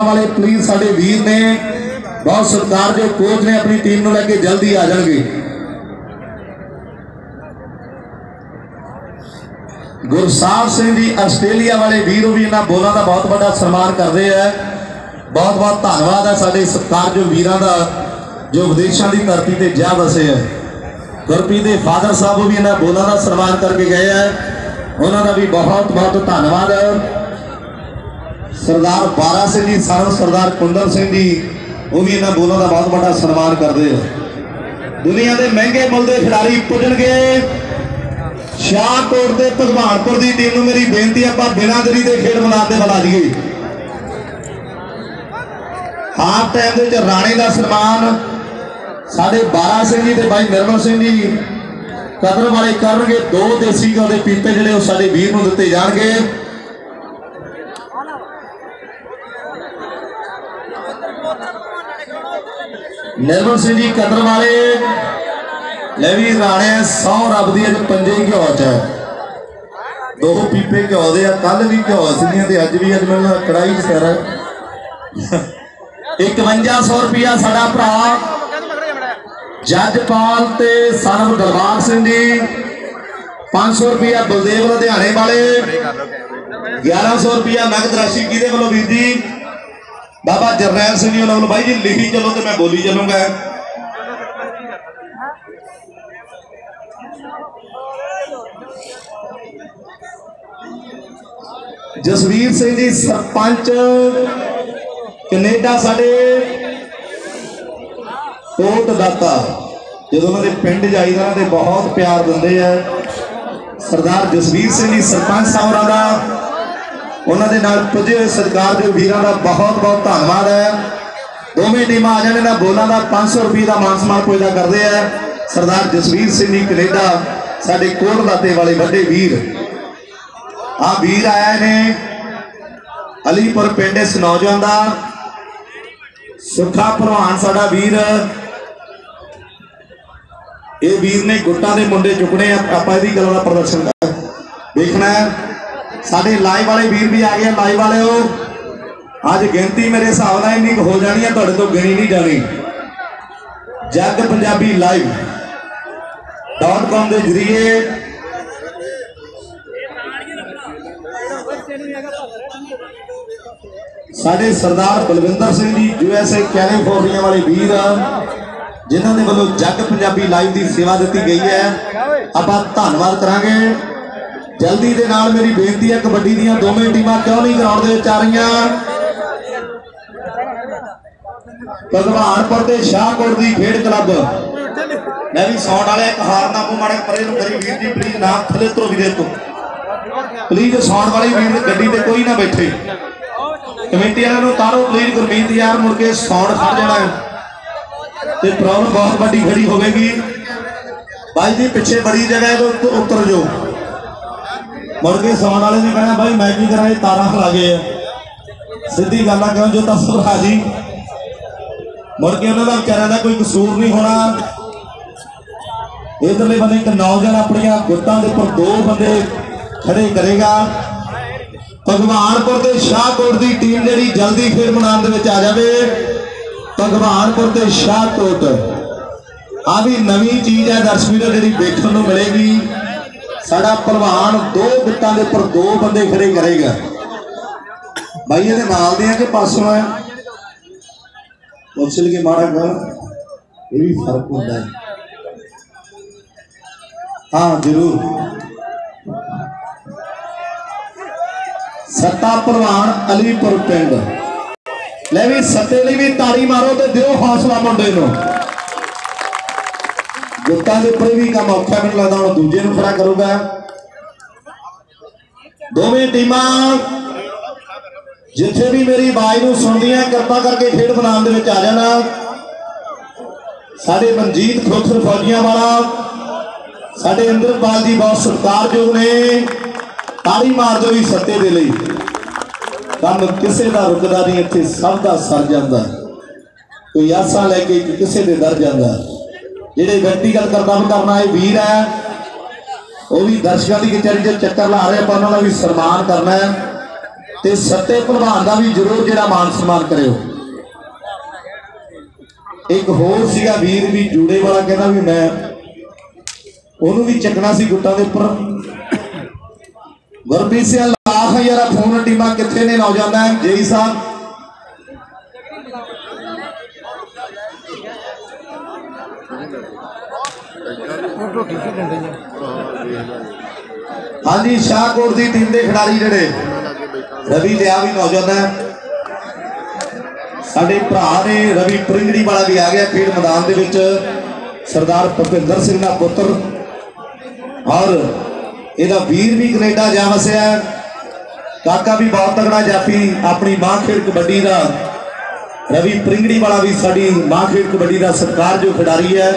ਵਾਲੇ ਪਲੀਜ਼ ਸਾਡੇ ਵੀਰ ਨੇ, ਬਹੁਤ ਸਤਿਕਾਰਯੋਗ ਕੋਚ ਨੇ ਆਪਣੀ ਟੀਮ ਨੂੰ ਲੈ ਕੇ ਜਲਦੀ ਆ ਜਾਣਗੇ। ਗੁਰਸਾਹਿਬ ਸਿੰਘ ਜੀ, ਆਸਟ੍ਰੇਲੀਆ ਵਾਲੇ ਵੀਰ ਵੀ ਇਹਨਾਂ ਬੋਲਾਂ ਦਾ ਬਹੁਤ ਵੱਡਾ ਸਨਮਾਨ ਕਰਦੇ ਆ। ਬਹੁਤ ਬਹੁਤ ਧੰਨਵਾਦ ਹੈ ਸਾਡੇ ਸਤਿਕਾਰਯੋਗ ਵੀਰਾਂ ਦਾ, ਜੋ ਵਿਦੇਸ਼ਾਂ ਦੀ ਧਰਤੀ ਤੇ ਜਾ ਵਸੇ ਹੈ ਗੁਰਪ੍ਰੀਤ ਦੇ ਫਾਦਰ ਸਾਹਿਬ ਵੀ ਇਹਨਾਂ ਬੋਲਾਂ ਦਾ ਸਨਮਾਨ ਕਰਕੇ ਗਏ ਆ। ਉਹਨਾਂ ਦਾ ਵੀ ਬਹੁਤ ਬਹੁਤ ਧੰਨਵਾਦ ਹੈ ਸਰਦਾਰ ਬਾਰਾ ਸਿੰਘ ਜੀ ਸਾਨੂੰ ਸਰਦਾਰ ਕੁੰਦਨ ਸਿੰਘ ਜੀ, ਉਹ ਵੀ ਇਹਨਾਂ ਬੋਲਾਂ ਦਾ ਬਹੁਤ ਵੱਡਾ ਸਨਮਾਨ ਕਰਦੇ ਆ। ਦੁਨੀਆ ਦੇ ਮਹਿੰਗੇ ਮੁੱਲ ਦੇ ਖਿਡਾਰੀ ਪੁੱਜਣਗੇ। ਸ਼ਾਹਕੋਟ ਦੇ ਭਗਵਾਨਪੁਰ ਦੀ ਟੀਮ ਨੂੰ ਮੇਰੀ ਬੇਨਤੀ ਹੈ ਆਪਾਂ ਬਿਨਾਂ ਦਰੀ ਦੇ ਖੇਡ ਮੈਦਾਨ ਤੇ ਬੁਲਾ ਦਈਏ ਹਾਫ ਟਾਈਮ ਦੇ ਵਿੱਚ ਰਾਣੇ ਦਾ ਸਨਮਾਨ ਸਾਡੇ ਬਾਰਾ ਸਿੰਘ ਜੀ ਤੇ ਬਾਈ ਨਿਰਮਲ ਸਿੰਘ ਜੀ ਕਦਰ ਵਾਲੇ ਕਰਨਗੇ। ਦੋ ਦੇਸੀ ਘਿਓ ਦੇ ਪੀਪੇ ਜਿਹੜੇ ਉਹ ਸਾਡੇ ਵੀਰ ਨੂੰ ਦਿੱਤੇ ਜਾਣਗੇ। ਨਿਰਮਲ ਸਿੰਘ ਜੀ ਕਦਰ ਵਾਲੇ। ਲੈ ਵੀ ਰਾਣੇ, ਸੌ ਰੱਬ ਦੀ ਅੱਜ ਪੰਜੇ ਘਿਓ ਚ। ਹੈ ਦੋ ਪੀਪੇ ਘਿਓ ਦੇ ਆ ਕੱਲ ਵੀ ਘਿਓ ਸੀਗੀਆਂ ਤੇ ਅੱਜ ਵੀ ਅੱਜ ਮੈਨੂੰ ਕੜਾਈ ਚ ਸਿਰ। 5100 ਰੁਪਿਆ ਸਾਡਾ ਭਰਾ। ਜੱਜਪਾਲ ਤੇ ਸਰਬ ਦਰਬਾਰ ਸਿੰਘ ਜੀ। 500 ਰੁਪਿਆ ਬਲਦੇਵ ਲੁਧਿਆਣੇ ਵਾਲੇ। 1100 ਰੁਪਿਆ ਨਗਦ ਰਾਸ਼ੀ ਕਿਹਦੇ ਵੱਲੋਂ ਵੀਰ ਜੀ? ਬਾਬਾ ਜਰਨੈਲ ਸਿੰਘ ਜੀ ਉਹਨਾਂ ਵੱਲੋਂ ਬਾਈ ਜੀ ਲਿਖੀ ਚੱਲੋ ਤੇ ਮੈਂ ਬੋਲੀ ਚੱਲੂੰਗਾ। ਜਸਵੀਰ ਸਿੰਘ ਜੀ, ਸਰਪੰਚ, ਕੈਨੇਡਾ ਸਾਡੇ ਕੋਟ ਦਾਤਾ ਜਦੋਂ ਉਹਨਾਂ ਦੇ ਪਿੰਡ ਜਾਈਦਾ ਤੇ ਬਹੁਤ ਪਿਆਰ ਦਿੰਦੇ ਆ। ਸਰਦਾਰ ਜਸਵੀਰ ਸਿੰਘ ਜੀ, ਸਰਪੰਚ ਸਾਹਿਬਾਂ ਦਾ। ਉਹਨਾਂ ਦੇ ਨਾਲ ਪੁੱਜੇ ਹੋਏ ਸਰਕਾਰ ਦੇ ਵੀਰਾਂ ਦਾ ਬਹੁਤ ਬਹੁਤ ਧੰਨਵਾਦ ਹੈ। ਦੋਵੇਂ ਟੀਮਾਂ ਆ ਜਾਣ, ਇਹਨਾਂ ਬੋਲਾਂ ਦਾ 500 ਰੁਪਏ ਦਾ ਮਾਨ ਸਨਮਾਨ ਪੁੱਜਦਾ ਕਰਦੇ ਆ। ਸਰਦਾਰ ਜਸਵੀਰ ਸਿੰਘ ਜੀ ਕੈਨੇਡਾ, ਸਾਡੇ ਕੋਟ ਦਾਤੇ ਵਾਲੇ ਵੱਡੇ ਵੀਰ। ਆ ਵੀਰ ਆਇਆ ਨੇ ਅਲੀਪੁਰ ਪਿੰਡ ਇਸ ਨੌਜਵਾਨ ਦਾ। ਸੁੱਖਾ ਭਲਵਾਨ ਸਾਡਾ ਵੀਰ। ਇਹ ਵੀਰ ਨੇ ਗੁੱਟਾਂ ਦੇ ਮੁੰਡੇ ਚੁੱਕਣੇ ਆ, ਆਪਾਂ ਇਹਦੀ ਗੱਲ ਦਾ ਪ੍ਰਦਰਸ਼ਨ ਕਰ- ਦੇਖਣਾ ਸਾਡੇ ਲਾਈਵ ਵਾਲੇ ਵੀਰ ਵੀ ਆ ਗਏ ਲਾਈਵ ਵਾਲਿਓ। ਅੱਜ ਗਿਣਤੀ ਮੇਰੇ ਹਿਸਾਬ ਨਾਲ ਇੰਨੀ ਹੋ ਜਾਣੀ ਹੈ ਤੁਹਾਡੇ ਤੋਂ ਗਿਣੀ ਨਹੀਂ ਜਾਣੀ। ਜੱਗ ਪੰਜਾਬੀ ਲਾਈਵ .com ਦੇ ਜਰੀਏ ਸਾਡੇ ਸਰਦਾਰ Balwinder Singh ji U S A California ਵਾਲੇ ਵੀਰ, ਜਿਨ੍ਹਾਂ ਦੇ ਵੱਲੋਂ ਜੱਗ ਪੰਜਾਬੀ ਲਾਈਵ ਦੀ ਸੇਵਾ ਦਿੱਤੀ ਗਈ ਹੈ। ਆਪਾਂ ਧੰਨਵਾਦ ਕਰਾਂਗੇ। ਜਲਦੀ ਦੇ ਨਾਲ ਮੇਰੀ ਬੇਨਤੀ ਹੈ ਕਬੱਡੀ ਦੀਆਂ ਦੋਵੇਂ ਟੀਮਾਂ ਕਿਉਂ ਨਹੀਂ ਗਰਾਊਂਡ ਦੇ ਵਿੱਚ ਆ ਰਹੀਆਂ? ਭਗਵਾਨਪੁਰ ਤੇ ਸ਼ਾਹਕੋਟ ਦੀ ਖੇਡ ਕਲੱਬ। ਮੈਂ ਵੀ ਸੌਣ ਵਾਲੇ ਇੱਕ ਹਾਰ ਨਾ ਮੂੰਹ ਮਾੜੇ ਪਰੇ ਨੂੰ ਕਰੀ ਵੀਰ ਜੀ ਪਲੀਜ਼ ਨਾਮ ਥੱਲੇ ਤੋਂ ਵੀਰੇ ਤੋਂ। ਪਲੀਜ਼ ਸੌਣ ਵਾਲੇ ਵੀਰ ਗੱਡੀ ਤੇ ਕੋਈ ਨਾ ਬੈਠੇ। ਕਮੇਟੀ ਵਾਲਿਆਂ ਨੂੰ ਤਾਰੋ ਪਲੀਜ਼ ਗੁਰਮੀਤ ਯਾਰ, ਮੁੜ ਕੇ ਸੌਣ ਖੜ ਜਾਣਾ ਤੇ ਪ੍ਰੋਬਲਮ ਬਹੁਤ ਵੱਡੀ ਖੜੀ ਹੋਵੇਗੀ। ਬਾਈ ਜੀ, ਪਿੱਛੇ ਬੜੀ ਜਗ੍ਹਾ ਹੈ ਤੋਂ ਉੱਤਰ ਜਾਓ। ਮੁੜ ਕੇ ਸੌਣ ਵਾਲੇ ਨੇ ਕਹਿਣਾ, ਬਾਈ, ਮੈਂ ਕੀ ਕਰਾਂ? ਇਹ ਤਾਰਾਂ ਖਲਾ ਗਏ ਆ। ਸਿੱਧੀ ਗੱਲ ਆ, ਕਿਉਂ ਜੋ ਤਾਂ ਸੁਭਾ ਜੀ ਮੁੜ ਕੇ ਉਹਨਾਂ ਦਾ ਵਿਚਾਰਿਆਂ ਦਾ ਕੋਈ ਕਸੂਰ ਨਹੀਂ ਹੋਣਾ। ਇਧਰਲੇ ਬੰਦੇ, ਇੱਕ ਨੌਜਵਾਨ ਆਪਣੀਆਂ ਗੁੱਟਾਂ ਦੇ ਉੱਪਰ ਦੋ ਬੰਦੇ ਖੜੇ ਕਰੇਗਾ। ਭਗਵਾਨਪੁਰ ਤੇ ਸ਼ਾਹਕੋਟ ਦੀ ਟੀਮ ਜਿਹੜੀ ਜਲਦੀ ਖੇਡ ਮੈਦਾਨ ਦੇ ਵਿੱਚ ਆ ਜਾਵੇ। ਭਗਵਾਨਪੁਰ ਤੇ ਸ਼ਾਹਕੋਟ। ਆ ਵੀ ਨਵੀਂ ਚੀਜ਼ ਹੈ ਦਰਸ਼ਕ ਜਿਹੜੀ ਦੇਖਣ ਨੂੰ ਮਿਲੇਗੀ। ਸਾਡਾ ਪ੍ਰਵਾਨ ਦੋ ਗੁੱਟਾਂ ਦੇ ਉੱਪਰ ਦੋ ਬੰਦੇ ਖੜੇ ਕਰੇਗਾ। ਬਾਈ ਇਹਦੇ ਨਾਲ ਦੇ ਆ ਕਿ ਪਾਸੋਂ ਆ? ਪੁੱਛ ਕੇ ਮਾੜਾ ਕਰ ਇਹ ਵੀ ਫ਼ਰਕ ਹੁੰਦਾ ਹੈ। ਹਾਂ, ਜ਼ਰੂਰ। ਸੱਤਾ ਪ੍ਰਵਾਨ ਅਲੀਪੁਰ ਪਿੰਡ। ਲੈ ਵੀ ਸੱਤੇ ਲਈ ਵੀ ਤਾੜੀ ਮਾਰੋ ਤੇ ਦਿਓ ਹੌਸਲਾ ਮੁੰਡੇ ਨੂੰ। ਗੁੱਟਾਂ ਦੇ ਉੱਪਰ ਵੀ ਕੰਮ ਔਖਾ ਮੈਨੂੰ ਲੱਗਦਾ, ਹੁਣ ਦੂਜੇ ਨੂੰ ਖੜਾ ਕਰੂਗਾ। ਦੋਵੇਂ ਟੀਮਾਂ ਜਿੱਥੇ ਵੀ ਮੇਰੀ ਆਵਾਜ਼ ਨੂੰ ਸੁਣਦੀਆਂ, ਕਿਰਪਾ ਕਰਕੇ ਖੇਡ ਮੈਦਾਨ ਦੇ ਵਿੱਚ ਆ ਜਾਣਾ। ਸਾਡੇ ਮਨਜੀਤ ਖੋਖਰ ਫੌਜੀਆਂ ਵਾਲਾ, ਸਾਡੇ ਇੰਦਰਪਾਲ ਜੀ ਬਹੁਤ ਸਤਿਕਾਰਯੋਗ ਨੇ। ਤਾੜੀ ਮਾਰ ਦਿਓ ਵੀ ਸੱਤੇ ਦੇ ਲਈ। ਕੰਮ ਕਿਸੇ ਦਾ ਰੁਕਦਾ ਨਹੀਂ, ਇੱਥੇ ਸਭ ਦਾ ਸਰ ਜਾਂਦਾ। ਕੋਈ ਆਸਾਂ ਲੈ ਕੇ ਕਿਸੇ ਦੇ ਦਰ ਜਾਂਦਾ। ਜਿਹੜੇ ਵਿਅਕਤੀਗਤ ਕਰਤੱਵ ਕਰਨਾ ਇਹ ਵੀਰ ਹੈ, ਉਹ ਵੀ ਦਰਸ਼ਕਾਂ ਦੀ ਕਚਹਿਰੀ 'ਚ ਚੱਕਰ ਲਾ ਰਹੇ ਆਪਾਂ ਉਹਨਾਂ ਦਾ ਵੀ ਸਨਮਾਨ ਕਰਨਾ ਹੈ। ਤੇ ਸੱਤੇ ਭਲਵਾਨ ਦਾ ਵੀ ਜ਼ਰੂਰ ਜਿਹੜਾ ਮਾਨ ਸਨਮਾਨ ਕਰਿਓ। ਇੱਕ ਹੋਰ ਸੀਗਾ ਵੀਰ ਵੀ ਜੂੜੇ ਵਾਲਾ, ਕਹਿੰਦਾ ਵੀ ਮੈਂ ਉਹਨੂੰ ਵੀ ਚੱਕਣਾ ਸੀ ਗੁੱਟਾਂ ਦੇ ਉੱਪਰ। ਗੁਰਪ੍ਰੀਤ ਸਿੰਘ ਲਾਖ ਯਾਰਾ ਫੋਨ, ਟੀਮਾਂ ਕਿੱਥੇ ਨੇ? ਨੌਜਵਾਨਾਂ, ਜੇਈ ਸਾਹਿਬ। ਹਾਂਜੀ, ਸ਼ਾਹਕੋਟ ਦੀ ਟੀਮ ਦੇ ਖਿਡਾਰੀ ਜਿਹੜੇ, ਰਵੀ ਲਿਆ ਵੀ ਨੌਜਵਾਨ ਹੈ। ਸਾਡੇ ਭਰਾ ਨੇ ਰਵੀ ਪ੍ਰਿੰਗੜੀ ਵਾਲਾ ਵੀ ਆ ਗਿਆ ਖੇਡ ਮੈਦਾਨ ਦੇ ਵਿੱਚ। ਸਰਦਾਰ ਭੁਪਿੰਦਰ ਸਿੰਘ ਦਾ ਪੁੱਤਰ। ਔਰ ਇਹਦਾ ਵੀਰ ਵੀ ਕੈਨੇਡਾ ਜਾ ਵਸਿਆ ਕਾਕਾ ਵੀ ਬਹੁਤ ਤਗੜਾ ਜਾਫੀ ਆਪਣੀ ਮਾਂ ਖੇਡ ਕਬੱਡੀ ਦਾ। ਰਵੀ ਪ੍ਰਿੰਗੜੀ ਵਾਲਾ ਵੀ ਸਾਡੀ ਮਾਂ ਖੇਡ ਕਬੱਡੀ ਦਾ ਸਤਿਕਾਰਯੋਗ ਖਿਡਾਰੀ ਹੈ।